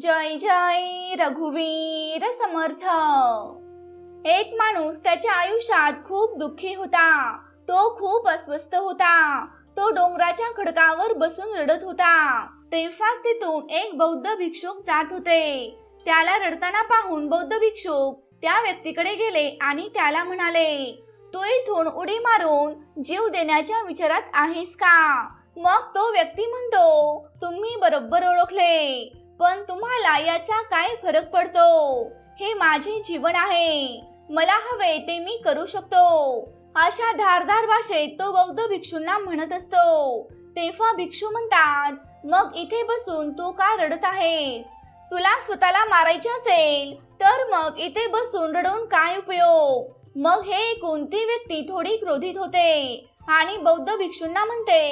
जय जय रघुवीर समर्थ. एक माणूस त्याच्या आयुष्यात खूप दुःखी होता. तो खूप अस्वस्थ होता. तो डोंगराच्या खडकावर बसून रडत होता. तेव्हाच तिथून एक बौद्ध भिक्षुक जात होते. त्याला रडताना पाहून बौद्ध भिक्षुक त्या व्यक्तीकडे गेले आणि त्याला म्हणाले तू इथून उडी मारून जीव देण्याच्या विचारात आहेस का? मग तो व्यक्ती म्हणतो तुम्ही बरोबर ओळखले. पण तुम्हाला याचा काय फरक पडतो? हे माझे जीवन आहे. मला हवे ते मी करू शकतो. अशा धारधार भाषेत तो बौद्ध भिक्षूंना म्हणत असतो. तेव्हा भिक्षू म्हणतात मग इथे बसून तू का रडत आहेस? तुला स्वतःला मारायचे असेल तर मग इथे बसून रडून काय उपयोग? मग हे कोणती व्यक्ती थोडी क्रोधित होते आणि बौद्ध भिक्षूंना म्हणते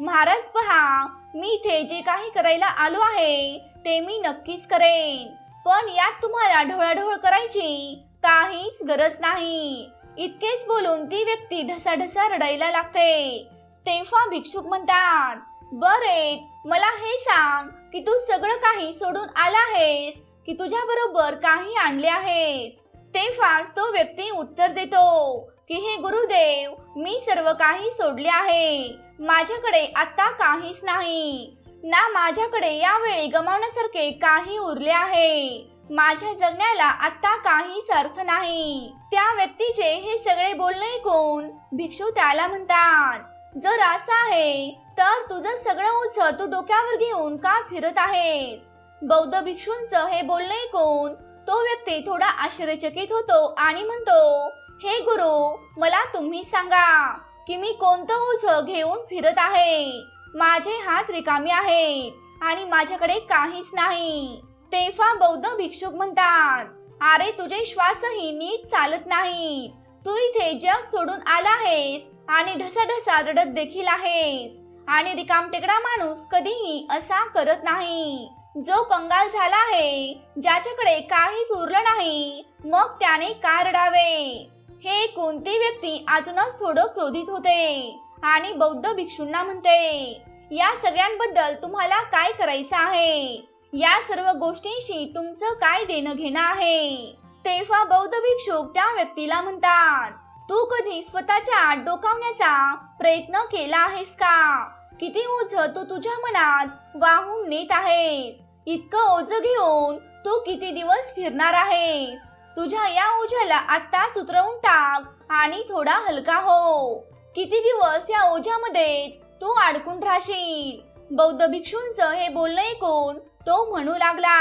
महाराज पहा मी इथे जे काही करायला आलो आहे ते मी नक्कीच करेन. पण यात तुम्हाला ढवळाढवळ करायची काहीच गरज नाही. इतकेच बोलून ती व्यक्ती ढसाढसा रडायला लागते. तेव्हा भिक्षुक म्हणतात बरे मला हे सांग की तू सगळं काही सोडून आला आहेस की तुझ्या बरोबर काही आणले आहेस? तेव्हाच तो व्यक्ती उत्तर देतो की हे गुरुदेव मी सर्व काही सोडले आहे. माझ्याकडे आता काहीच नाही. ना माझ्याकडे यावेळी गमावण्यासारखे काही उरले आहे. माझ्या जगण्याला आता काहीच अर्थ नाही. त्या व्यक्तीचे हे सगळे बोलणे ऐकून भिक्षू त्याला म्हणतात जर असं आहे तर तुझं सगळं ओझ तू डोक्यावर घेऊन का फिरत आहेस? बौद्ध भिक्षूंचं हे बोलणे ऐकून तो व्यक्ती थोडा आश्चर्यचकित होतो आणि म्हणतो हे गुरु मला तुम्ही सांगा की मी कोणतं ओझ घेऊन फिरत आहे? माझे हात रिकामी आहेत आणि माझ्याकडे काहीच नाही. तेव्हा बौद्ध भिक्षुक म्हणतात अरे तुझे श्वासही नीट चालत नाही तू इथे जग सोडून आला आहेस आणि ढसाढसा रडत देखील आहेस. आणि रिकामटेकडा माणूस कधीही असा करत नाही. जो कंगाल झाला आहे ज्याच्याकडे काहीच उरलं नाही मग त्याने का रडावे? हे कोणती व्यक्ती अजूनच थोडं क्रोधित होते. आणि बौद्ध भिक्षूंना म्हणते या सगळ्यांबद्दल तुम्हाला काय करायचं आहे? या सर्व गोष्टींशी तुमचं काय देणं घेणं आहे? तेव्हा बौद्ध भिक्षुक त्या व्यक्तीला म्हणतात तू कधी स्वतःच्या आत डोकावण्याचा प्रयत्न केला आहेस का? किती ओझ तू तुझ्या मनात वाहून नेत आहेस? इतकं ओझ घेऊन तू किती दिवस फिरणार आहेस? तुझ्या या ओझ्याला आत्ताच उतरवून टाक आणि थोडा हलका हो. किती दिवस या ओझ्यामध्येच? तू अडकून राहशील. बौद्ध भिक्षूंचं हे बोलणं ऐकून तो म्हणू लागला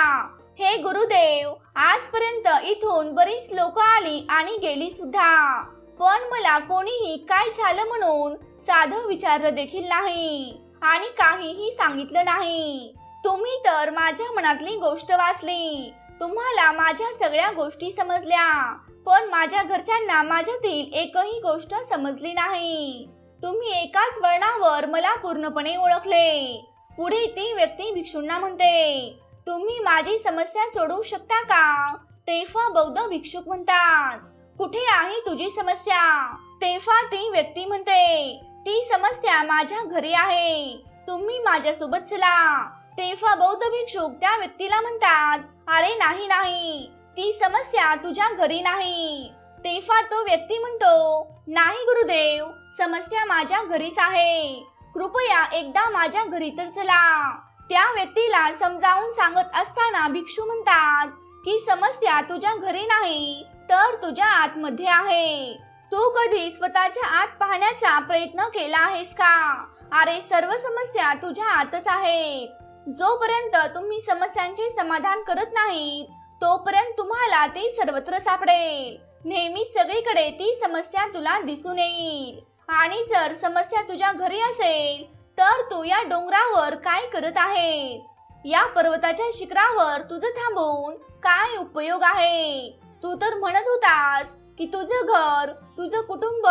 हे गुरुदेव आजपर्यंत इथून बरीच लोक आली आणि गेली सुद्धा. पण मला कोणीही काय झालं म्हणून साधं विचारलं देखील नाही आणि काहीही सांगितलं नाही. तुम्ही तर माझ्या मनातली गोष्ट वाचली. तुम्हाला माझ्या सगळ्या गोष्टी समजल्या. पण माझ्या घरच्यांना माझ्यातील एकही गोष्ट समजली नाही. तुम्ही एकाच वर्णावर मला पूर्णपणे ओळखले. पुढे ती व्यक्ती भिक्षूंना म्हणते तुम्ही माझी समस्या सोडवू शकता का? तेव्हा बौद्ध भिक्षुक म्हणतात कुठे आहे तुझी समस्या? तेव्हा ती व्यक्ती म्हणते ती समस्या माझ्या घरी आहे. तुम्ही माझ्यासोबत चला. तेव्हा बौद्ध भिक्षुक त्या व्यक्तीला म्हणतात अरे नाही नाही. ती समस्या तुझ्या घरी नाही. तेव्हा तो व्यक्ती म्हणतो नाही गुरुदेव समस्या माझ्या घरीच आहे. कृपया एकदा माझ्या घरी तर चला. त्या व्यक्तीला समजावून सांगत असताना भिक्षू म्हणतात की समस्या तुझ्या घरी नाही तर तुझ्या आतमध्ये आहे. तू कधी स्वतःच्या आत पाहण्याचा प्रयत्न केला आहेस का? अरे सर्व समस्या तुझ्या आतच आहेत. जोपर्यंत तुम्ही समस्यांचे समाधान करत नाही तोपर्यंत तुम्हाला ती सर्वत्र सापडेल. नेहमी सगळीकडे ती समस्या तुला दिसून येईल. आणि जर समस्या तुझ्या घरी असेल तर तू या डोंगरावर काय करत आहेस? या पर्वताच्या शिखरावर तुझं थांबून काय उपयोग आहे? तू तर म्हणत होतास की तुझं घर तुझं कुटुंब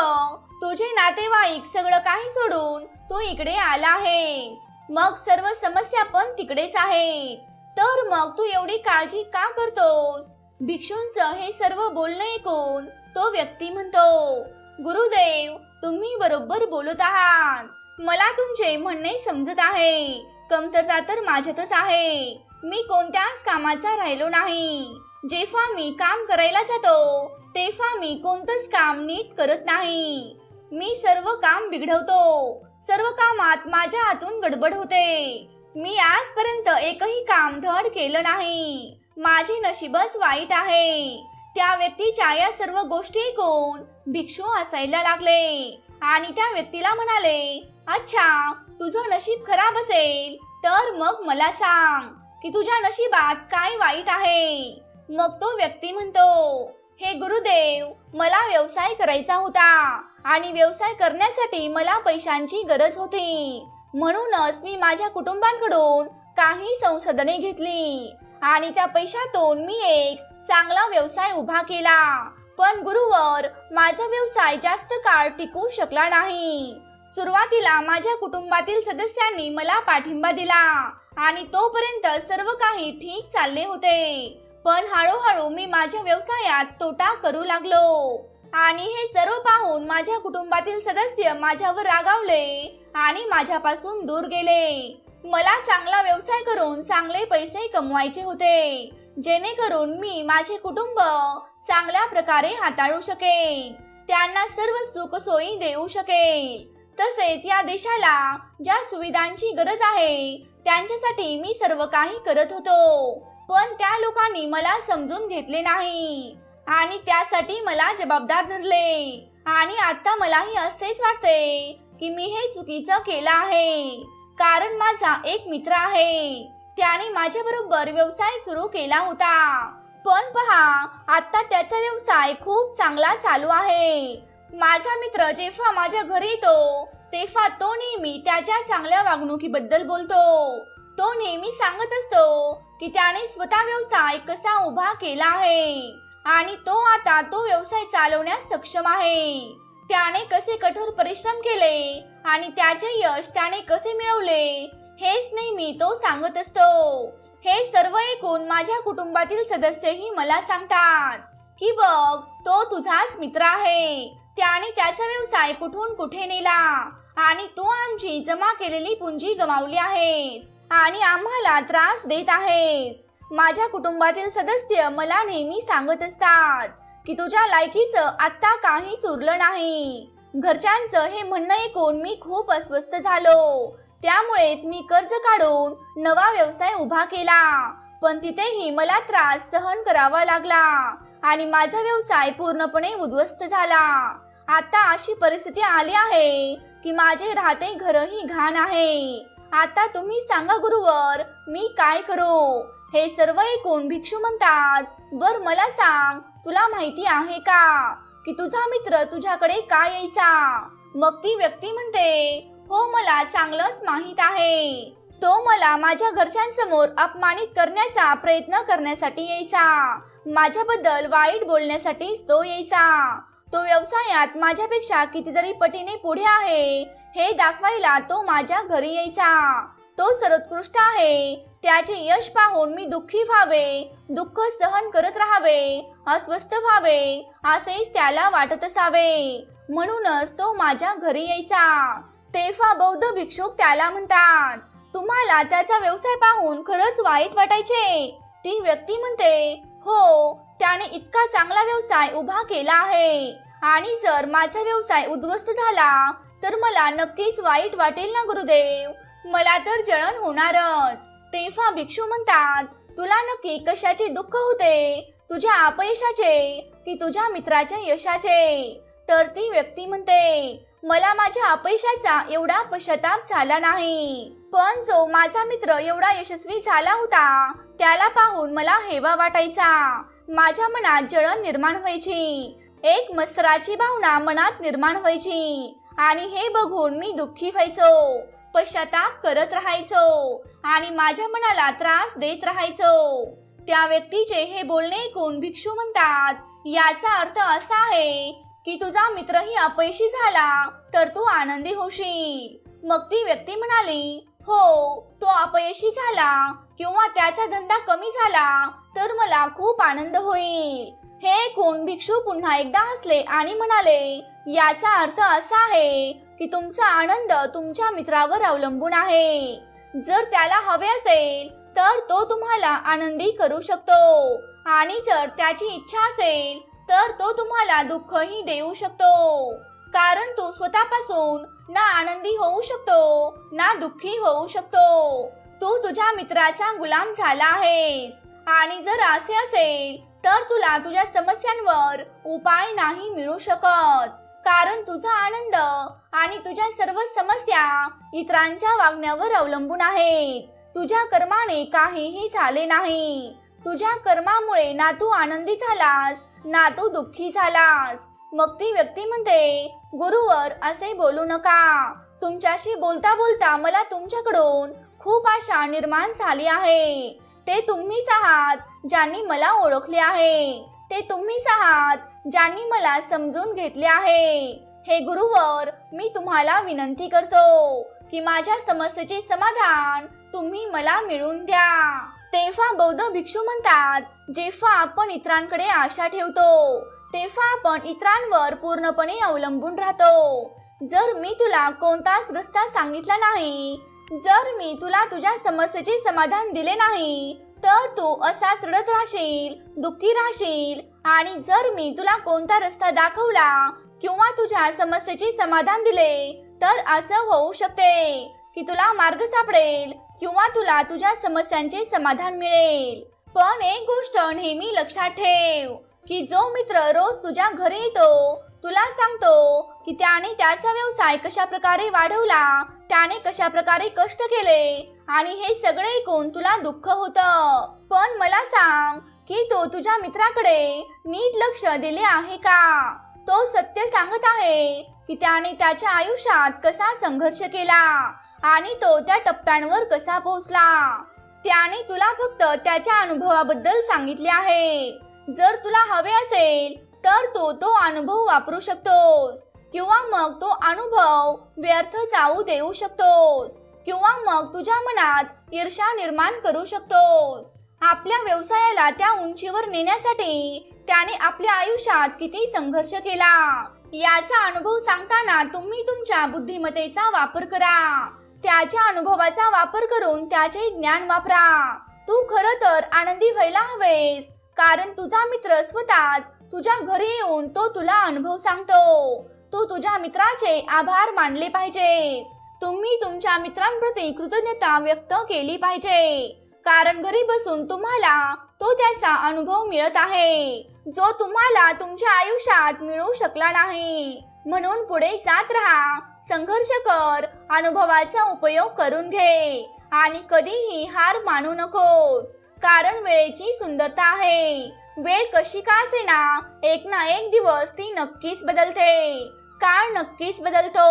तुझे नातेवाईक सगळं काही सोडून तू इकडे आला आहेस. मग सर्व समस्या पण तिकडेच आहेत. तर मग तू एवढी काळजी का करतोस? भिक्षूंचं हे सर्व बोलणं ऐकून तो व्यक्ती म्हणतो गुरुदेव तुम्ही बरोबर बोलत आहात. मला तुमचे म्हणणे समजत आहे. कमतरता तर माझ्यातच आहे. मी कोणत्याच कामाचा राहिलो नाही. जेव्हा मी काम करायला जातो तेव्हा मी कोणतंच काम नीट करत नाही. मी सर्व काम बिघडवतो. सर्व कामात माझ्या हातून गडबड होते. मी आजपर्यंत एकही काम धड केलं नाही. माझे नशीबच वाईट आहे. त्या व्यक्तीच्या या सर्व गोष्टी ऐकून भिक्षू असायला लागले. आणि त्या व्यक्तीला म्हणाले अच्छा तुझं नशीब खराब असेल तर मग मला सांग की तुझ्या नशिबात काय वाईट आहे. मग तो व्यक्ती म्हणतो हे गुरुदेव मला व्यवसाय करायचा होता. आणि व्यवसाय करण्यासाठी मला पैशांची गरज होती. म्हणूनच मी माझ्या कुटुंबांकडून काही संसाधने घेतली आणि त्या पैशातून मी एक चांगला व्यवसाय उभा केला. पण गुरुवर माझा व्यवसाय जास्त काळ टिकू शकला नाही. सुरुवातीला माझ्या कुटुंबातील सदस्यांनी मला पाठिंबा दिला आणि तोपर्यंत सर्व काही ठीक चालले होते. पण हळूहळू मी माझ्या व्यवसायात तोटा करू लागलो. आणि हे सर्व पाहून माझ्या कुटुंबातील सदस्य माझ्यावर रागावले आणि माझ्यापासून दूर गेले. मला चांगला व्यवसाय करून चांगले पैसे कमवायचे होते. जेणेकरून मी माझे कुटुंब चांगल्या प्रकारे हाताळू शकेन. त्यांना सर्व सुख सोयी देऊ शकेल तसेच या देशाला ज्या सुविधांची गरज आहे त्यांच्यासाठी मी सर्व काही करत होतो. पण त्या लोकांनी मला समजून घेतले नाही. आणि त्यासाठी मला जबाबदार धरले. आणि आता मलाही असेच वाटते की मी हे चुकीचं केलं आहे. कारण माझा एक मित्र आहे. त्याने माझ्या बरोबर व्यवसाय सुरू केला होता. पण पहा आता त्याचा व्यवसाय खूप चांगला चालू आहे. माझा मित्र जेव्हा माझ्या घरी येतो तेव्हा तो नेहमी त्याच्या चांगल्या वागणुकीबद्दल बोलतो. तो नेहमी सांगत असतो की त्याने स्वतः व्यवसाय कसा उभा केला आहे. आणि तो आता तो व्यवसाय चालवण्यास सक्षम आहे. त्याने कसे कठोर परिश्रम केले आणि त्याचे यश त्याने कसे मिळवले हेच नेहमी तो सांगत असतो. हे सर्व ऐकून माझ्या कुटुंबातील सदस्यही मला सांगतात की बघ तो तुझाच मित्र आहे. त्याने त्याचा व्यवसाय कुठून कुठे नेला आणि तू आमची जमा केलेली पुंजी गमावली आहेस आणि आम्हाला त्रास देत आहेस. माझ्या कुटुंबातील सदस्य मला नेहमी सांगत असतात की तुझ्या लायकीचं आता काहीच उरलं नाही. घरच्यांचं हे म्हणणं ऐकून मी खूप अस्वस्थ झालो. त्यामुळेच मी कर्ज काढून नवा व्यवसाय उभा केला. पण तिथेही मला त्रास सहन करावा लागला आणि माझा व्यवसाय पूर्णपणे उद्ध्वस्त झाला. आता अशी परिस्थिती आली आहे की माझे राहते घरही घाण आहे. आता तुम्ही सांगा गुरुवर मी काय करू? हे सर्व ऐकून भिक्षू म्हणतात? बर मला सांग तुला माहिती आहे का? की तुझा मित्र तुझ्याकडे का यायचा? मग ती व्यक्ती म्हणते हो मला चांगलंच माहीत आहे. तो मला माझ्या घरच्यांसमोर अपमानित करण्याचा प्रयत्न करण्यासाठी यायचा. माझ्याबद्दल वाईट बोलण्यासाठीच तो यायचा. तो व्यवसायात माझ्यापेक्षा कितीतरी पटीने पुढे आहे. हे दाखवायला तो माझ्या घरी यायचा. तो सर्वोत्कृष्ट आहे. त्याचे यश पाहून मी दुःखी व्हावे दुःख सहन करत राहावे अस्वस्थ व्हावे असेच त्याला वाटत असावे. म्हणूनच तो माझ्या घरी यायचा. तेव्हा बौद्ध भिक्षुक त्याला म्हणतात तुम्हाला त्याचा व्यवसाय पाहून खरंच वाईट वाटायचे. ती व्यक्ती म्हणते हो त्याने इतका चांगला व्यवसाय उभा केला आहे. आणि जर माझा व्यवसाय उद्ध्वस्त झाला तर मला नक्कीच वाईट वाटेल ना गुरुदेव. मला तर जळण होणारच. तेव्हा भिक्षू म्हणतात तुला नक्की कशाचे दुःख होते? तुझ्या अपयशाचे? की तुझ्या मित्राच्या यशाचे? तर ती व्यक्ती म्हणते मला माझ्या अपयशाचा एवढा पश्चाताप झाला नाही. पण जो माझा मित्र एवढा यशस्वी झाला होता त्याला पाहून मला हेवा वाटायचा. माझ्या मनात जळण निर्माण व्हायची. एक मत्सराची भावना मनात निर्माण व्हायची. आणि हे बघून मी दुःखी व्हायचो. पश्चाताप करत राहायचो आणि माझ्या मनाला त्रास देत राहायचो. त्या व्यक्तीचे हे बोलणे ऐकून भिक्षू म्हणतात? याचा अर्थ असा आहे की तुझा मित्रही अपयशी झाला तर तू आनंदी होशील. मग ती व्यक्ती म्हणाली हो तो अपयशी झाला किंवा त्याचा धंदा कमी झाला तर मला खूप आनंद होईल. हे ऐकून भिक्षू पुन्हा एकदा हसले आणि म्हणाले याचा अर्थ असा आहे की तुमचा आनंद तुमच्या मित्रावर अवलंबून आहे. जर त्याला हवे असेल तर तो तुम्हाला आनंदी करू शकतो. आणि जर त्याची इच्छा असेल तर तो तुम्हाला दुःखही देऊ शकतो. कारण तो स्वतःपासून ना आनंदी होऊ शकतो ना दुःखी होऊ शकतो. तू तुझ्या मित्राचा गुलाम झाला आहेस. आणि जर असे असेल तर तुला तुझ्या समस्यांवर उपाय नाही मिळू शकत. कारण तुझा आनंद आणि तुझ्या सर्व समस्या इतरांच्या वागण्यावर अवलंबून आहेत. तुझ्या कर्माने काहीही झाले नाही. तुझ्या कर्मामुळे ना तू आनंदी झालास ना तू दुःखी झालास. मग ती व्यक्ती म्हणते गुरुवर असे बोलू नका. तुमच्याशी बोलता बोलता मला तुमच्याकडून खूप आशा निर्माण झाली आहे. ते तुम्हीच आहात ज्यांनी मला ओळखले आहे. ते तुम्हीच आहात ज्यांनी मला समजून घेतले आहे. हे गुरुवर मी तुम्हाला विनंती करतो की माझ्या समस्येचे समाधान तुम्ही मला मिळवून द्या. तेव्हा बौद्ध भिक्षू म्हणतात जेव्हा आपण इतरांकडे आशा ठेवतो तेव्हा आपण इतरांवर पूर्णपणे अवलंबून राहतो. जर मी तुला कोणताच रस्ता सांगितला नाही जर मी तुला तुझ्या समस्येचे समाधान दिले नाही तर तू असाच रडत राहशील दुःखी राहशील आणि जर मी तुला कोणता रस्ता दाखवला किंवा तुझ्या समस्येचे समाधान दिले तर असं होऊ शकते की तुला मार्ग सापडेल किंवा तुला तुझ्या समस्यांचे समाधान मिळेल. पण एक गोष्ट नेहमी लक्षात ठेव की जो मित्र रोज तुझ्या घरी येतो तुला सांगतो की त्याने त्याचा व्यवसाय कशा प्रकारे वाढवला त्याने कशा प्रकारे कष्ट केले आणि हे सगळे ऐकून तुला दुःख होतं. पण मला सांग की तो तुझ्या मित्राकडे नीट लक्ष दिले आहे का? तो सत्य सांगत आहे की त्याने त्याच्या आयुष्यात कसा संघर्ष केला आणि तो त्या टप्प्यांवर कसा पोहोचला. त्याने तुला फक्त त्याच्या अनुभवाबद्दल सांगितले आहे. जर तुला हवे असेल तर तो तो अनुभव वापरू शकतोस. किंवा मग तो अनुभव व्यर्थ जाऊ देऊ शकतोस. किंवा मग तुझ्या मनात ईर्षा निर्माण करू शकतोस. आपल्या व्यवसायाला त्या उंचीवर नेण्यासाठी त्याने आपल्या आयुष्यात किती संघर्ष केला? याचा अनुभव सांगताना तुम्ही तुमच्या बुद्धिमत्तेचा वापर करा. त्याच्या अनुभवाचा वापर करून त्याचे ज्ञान वापरा. तू खर तर आनंदी व्हायला हवेस कारण तुझा मित्र स्वतःच तुझ्या घरी येऊन तो तुला अनुभव सांगतो. तू तुझ्या मित्राचे आभार मानले पाहिजेस. तुम्ही तुमच्या मित्रांप्रती कृतज्ञता व्यक्त केली पाहिजे. कारण घरी बसून तुम्हाला तो त्याचा अनुभव मिळत आहे. जो तुम्हाला तुमच्या आयुष्यात मिळू शकला नाही. म्हणून पुढे जात राहा. संघर्ष कर. अनुभवाचा उपयोग करून घे. आणि कधीही हार मानू नकोस. कारण वेळेची सुंदरता आहे. वेळ कशी का असेना? एक ना एक दिवस ती नक्कीच बदलते. काळ नक्कीच बदलतो.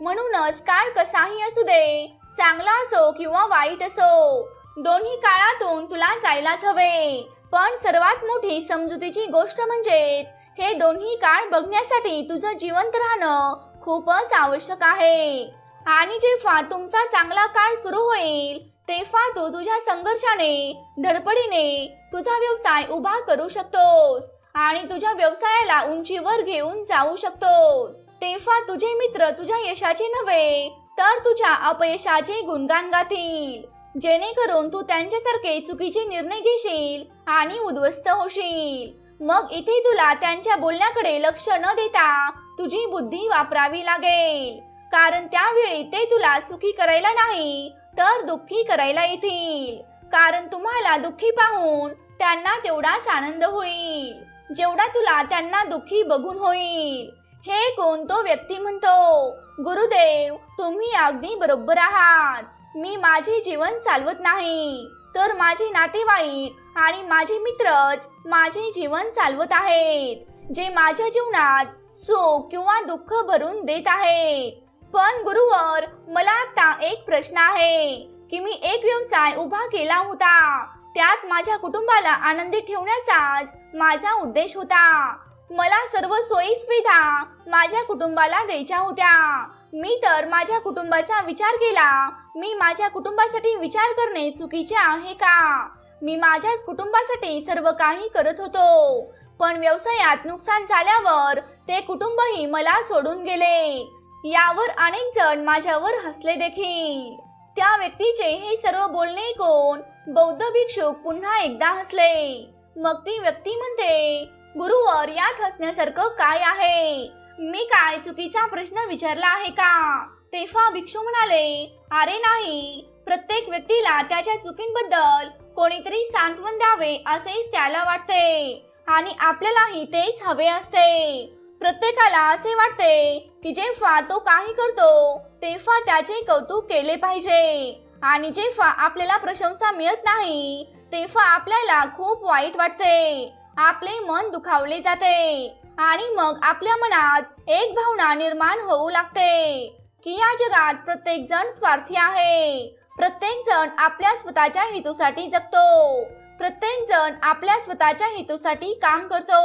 म्हणूनच काळ कसाही असू दे चांगला असो किंवा वाईट असो दोन्ही काळातून तुला जायलाच हवे. पण सर्वात मोठी समजुतीची गोष्ट म्हणजेच हे दोन्ही काळ बघण्यासाठी तुझं जिवंत राहणं खूपच आवश्यक आहे. आणि जेव्हा तुमचा चांगला काळ सुरू होईल तेव्हा तू तुझ्या संघर्षाने धडपडीने तुझा व्यवसाय उभा करू शकतोस आणि तुझ्या व्यवसायाला उंचीवर घेऊन जाऊ शकतोस. तेव्हा तुझे मित्र तुझ्या यशाचे नव्हे तर तुझ्या अपयशाचे गुणगान गातील. जेणेकरून तू त्यांच्यासारखे चुकीचे निर्णय घेशील आणि उद्ध्वस्त होशील. मग इथे तुला त्यांच्या बोलण्याकडे लक्ष न देता तुझी बुद्धी वापरावी लागेल. कारण त्यावेळी ते तुला सुखी करायला नाही तर दुःखी करायला येतील. कारण तुम्हाला दुःखी पाहून त्यांना तेवढाच आनंद होईल. जेवढा तुला त्यांना दुःखी बघून होईल. हे कोणतो व्यक्ती म्हणतो? गुरुदेव तुम्ही अगदी बरोबर आहात. मी माझे जीवन चालवत नाही. तर माझे नातेवाईक आणि माझे मित्रच माझे जीवन चालवत आहेत. जे माझ्या जीवनात सुख किंवा दुःख भरून देत आहेत. पण गुरुवर मला आता एक प्रश्न आहे की मी एक व्यवसाय उभा केला होता. त्यात माझ्या कुटुंबाला आनंदी ठेवण्याचाच माझा उद्देश होता. मला सर्व सोयी सुविधा माझ्या कुटुंबाला द्यायच्या होत्या. मी तर माझ्या कुटुंबाचा विचार केला मी माझ्या कुटुंबासाठी विचार करणे चुकीचे आहे का? मी माझ्याच कुटुंबासाठी सर्व काही करत होतो पण व्यवसायात नुकसान झाल्यावर ते कुटुंबही मला सोडून गेले. यावर अनेक जण माझ्यावर हसले देखील. त्या व्यक्तीचे हे सर्व बोलणे कोण? बौद्ध भिक्षुक पुन्हा एकदा हसले. मग ती व्यक्ती म्हणते गुरुवर यात हसण्यासारखं काय आहे? मी काय चुकीचा प्रश्न विचारला आहे का? तेव्हा भिक्षू म्हणाले अरे नाही प्रत्येक व्यक्तीला त्याच्या चुकींबद्दल कोणीतरी सांत्वन द्यावे असेच त्याला वाटते आणि आपल्यालाही तेच हवे असते. प्रत्येकाला असे वाटते की जेव्हा तो काही करतो तेव्हा त्याचे कौतुक केले पाहिजे. आणि जेव्हा आपल्याला प्रशंसा मिळत नाही तेव्हा आपल्याला खूप वाईट वाटते. आपले मन दुखावले जाते आणि मग आपल्या मनात एक भावना निर्माण होऊ लागते की या जगात प्रत्येक जण स्वार्थी आहे. प्रत्येक जण आपल्या स्वतःच्या हेतूसाठी जगतो. प्रत्येक जण आपल्या स्वतःच्या हेतूसाठी काम करतो.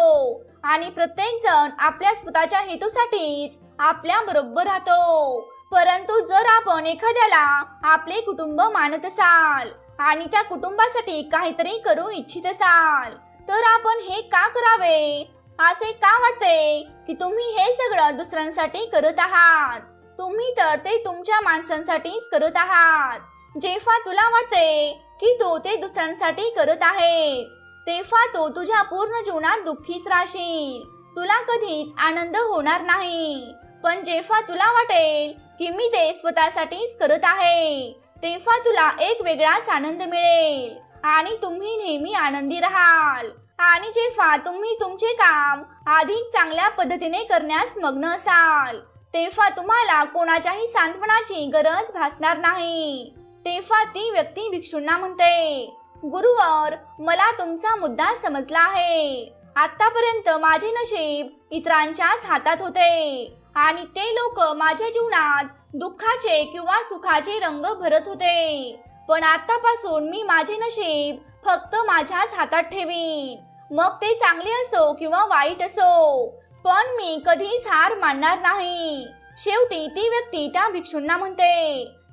आणि प्रत्येक जण आपल्या स्वतःच्या हेतूसाठीच आपल्या बरोबर राहतो. परंतु जर आपण एखाद्याला आपले कुटुंब मानत असाल आणि त्या कुटुंबासाठी काहीतरी करू इच्छित असाल तर आपण हे का करावे? असे का वाटते की तुम्ही हे सगळं दुसऱ्यांसाठी करत आहात? तुम्ही तर ते तुमच्या माणसांसाठीच करत आहात. जेव्हा तुला वाटते की तू ते दुसऱ्यांसाठी करत आहेस तेव्हा तो तुझ्या पूर्ण जीवनात दुःखीच राहशील. तुला कधीच आनंद होणार नाही. पण जेव्हा तुला वाटेल की मी ते स्वतःसाठीच करत आहे तेव्हा तुला एक वेगळाच आनंद मिळेल. आणि तुम्ही नेहमी आनंदी राहाल. आणि जेव्हा तुम्ही तुमचे काम अधिक चांगल्या पद्धतीने करण्यास मग्न असाल तेव्हा तुम्हाला कोणाच्याही सांत्वनाची गरज भासणार नाही. तेव्हा ती व्यक्ती भिक्षूंना म्हणते गुरुवर मला तुमचा मुद्दा समजला आहे. आतापर्यंत माझे नशीब इतरांच्याच हातात होते आणि ते लोक माझ्या जीवनात दुःखाचे किंवा सुखाचे रंग भरत होते. पण आतापासून मी माझे नशीब फक्त माझ्याच हातात ठेवीन. मग ते चांगले असो किंवा वाईट असो पण मी कधीच हार मानणार नाही. शेवटी ती व्यक्ती त्या भिक्षूंना म्हणते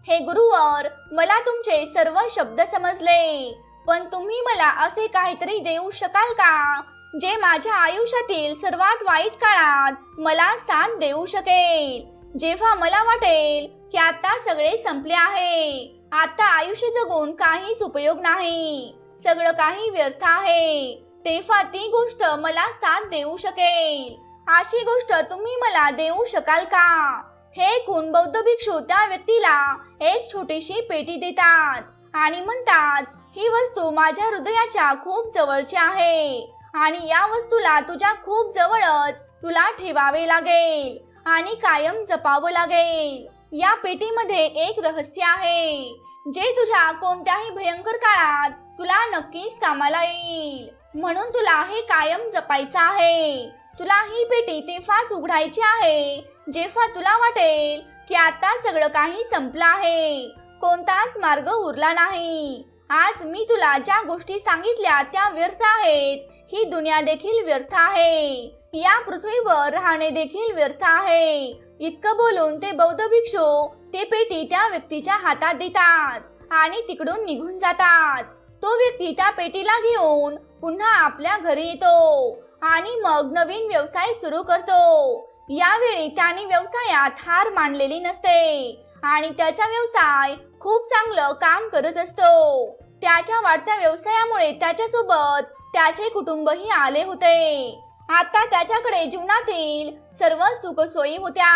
हे गुरुवर मला तुमचे सर्व शब्द समजले. पण तुम्ही मला असे काहीतरी देऊ शकाल का? जे माझ्या आयुष्यातील सर्वात वाईट काळात मला साथ देऊ शकेल. जेव्हा मला वाटेल की आता सगळे संपले आहे आता आयुष्य जगून काहीच उपयोग नाही सगळं काही व्यर्थ आहे तेव्हा ती गोष्ट मला साथ देऊ शकेल. अशी गोष्ट तुम्ही मला देऊ शकाल का? हे खून बौद्ध भिक्षू त्या व्यक्तीला एक छोटीशी पेटी देतात आणि म्हणतात ही वस्तू माझ्या हृदयाच्या खूप जवळची आहे. आणि या वस्तूला तुझ्या खूप जवळच तुला ठेवावे लागेल आणि कायम जपावं लागेल. या पेटीमध्ये एक रहस्य आहे जे तुझ्या कोणत्याही भयंकर काळात तुला नक्कीच कामाला येईल. म्हणून तुला हे कायम जपायचं आहे. तुला ही पेटी तेव्हाच उघडायची आहे जेव्हा तुला वाटेल की आता सगळं काही संपलं आहे. कोणताच मार्ग उरला नाही. आज मी तुला ज्या गोष्टी सांगितल्या त्या व्यर्थ आहेत. ही दुनिया देखील व्यर्थ आहे. या पृथ्वीवर राहणे देखील व्यर्थ आहे. इतकं बोलून ते बौद्ध भिक्षू ते पेटी त्या व्यक्तीच्या हातात देतात आणि तिकडून निघून जातात. तो व्यक्ती त्या पेटीला घेऊन पुन्हा आपल्या घरी येतो आणि मग नवीन व्यवसाय सुरू करतो. यावेळी त्याने व्यवसायात हार मानलेली नसते. आणि त्याचा व्यवसाय खूप चांगलं काम करत असतो. त्याच्या वाढत्या व्यवसायामुळे त्याच्यासोबत त्याचे कुटुंबही आले होते. आता त्याच्याकडे जीवनातील सर्व सुखसोयी होत्या.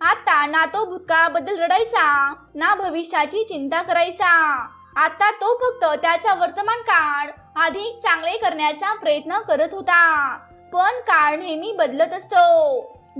आता ना तो भूतकाळाबद्दल रडायचा ना भविष्याची चिंता करायचा. आता तो फक्त त्याचा वर्तमान काळ अधिक चांगले करण्याचा प्रयत्न करत होता. पण काळ नेहमी बदलत असतो.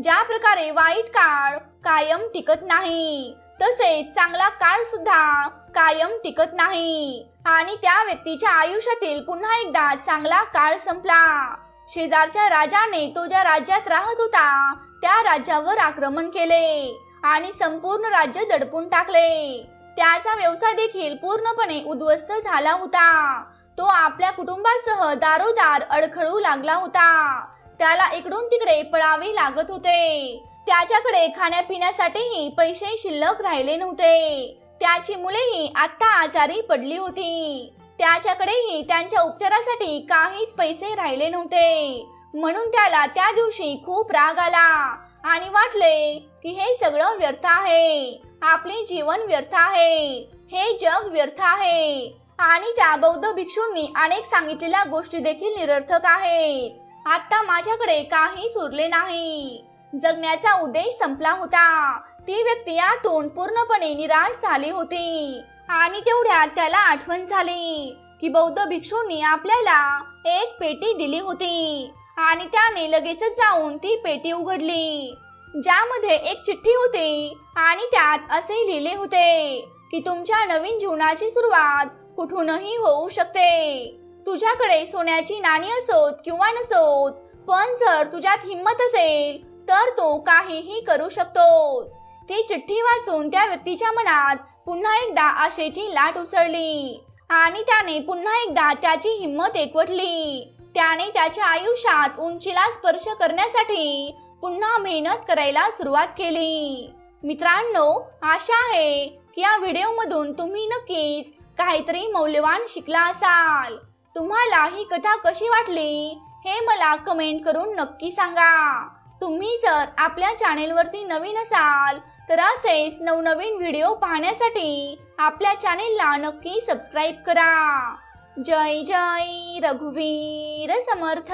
ज्या प्रकारे वाईट काळ कायम टिकत नाही तसेच चांगला काळ सुद्धा कायम टिकत नाही. आणि त्या व्यक्तीच्या आयुष्यातील पुन्हा एकदा चांगला काळ संपला. शेजारच्या राजाने तो ज्या राज्यात राहत होता त्या राज्यावर आक्रमण केले आणि संपूर्ण राज्य दडपून टाकले. त्याचा व्यवसाय देखील पूर्णपणे उद्ध्वस्त झाला होता. तो आपल्या कुटुंबासह दारोदार अडखळू लागला होता. त्याला इकडून तिकडे पळावे लागत होते. त्याच्याकडे खाण्यापिण्यासाठीही पैसे शिल्लक राहिले नव्हते. त्याची मुलेही आता आजारी पडली होती. त्याच्याकडेही त्यांच्या उपचारासाठी काहीच पैसे राहिले नव्हते. म्हणून त्याला त्या दिवशी खूप राग आला आणि वाटले की हे सगळं व्यर्थ आहे. आपले जीवन व्यर्थ आहे. हे जग व्यर्थ आहे. आणि त्या बौद्ध भिक्षूंनी अनेक सांगितलेल्या गोष्टी देखील निरर्थक आहेत. आता माझ्याकडे काहीच उरले नाही. जगण्याचा उद्देश संपला होता. ती व्यक्ती यातून पूर्णपणे निराश झाली होती आणि तेवढ्यात त्याला आठवण झाली की बौद्ध भिक्षूंनी आपल्याला एक पेटी दिली होती आणि त्याने लगेचच जाऊन ती पेटी उघडली. ज्यामध्ये एक चिठ्ठी होती आणि त्यात असे लिहिले होते की तुमच्या नवीन जीवनाची सुरुवात कुठूनही होऊ शकते. तुझ्याकडे सोन्याची नाणी असोत किंवा नसोत पण जर तुझ्यात हिंमत असेल तर तो काहीही करू शकतोस. ती चिठ्ठी वाचून त्या व्यक्तीच्या मनात पुन्हा एकदा आशेची लाट उसळली. आणि त्याने पुन्हा एकदा त्याची हिंमत एकवटली. त्याने त्याच्या आयुष्यात उंचीला स्पर्श करण्यासाठी पुन्हा मेहनत करायला सुरुवात केली. मित्रांनो आशा आहे की या व्हिडिओमधून तुम्ही नक्कीच काहीतरी मौल्यवान शिकला असाल. तुम्हाला ही कथा कशी वाटली हे मला कमेंट करून नक्की सांगा. तुम्ही जर आपल्या चॅनेलवरती नवीन असाल तर असेच नवनवीन व्हिडिओ पाहण्यासाठी आपल्या चॅनेलला नक्की सबस्क्राईब करा. जय जय रघुवीर समर्थ.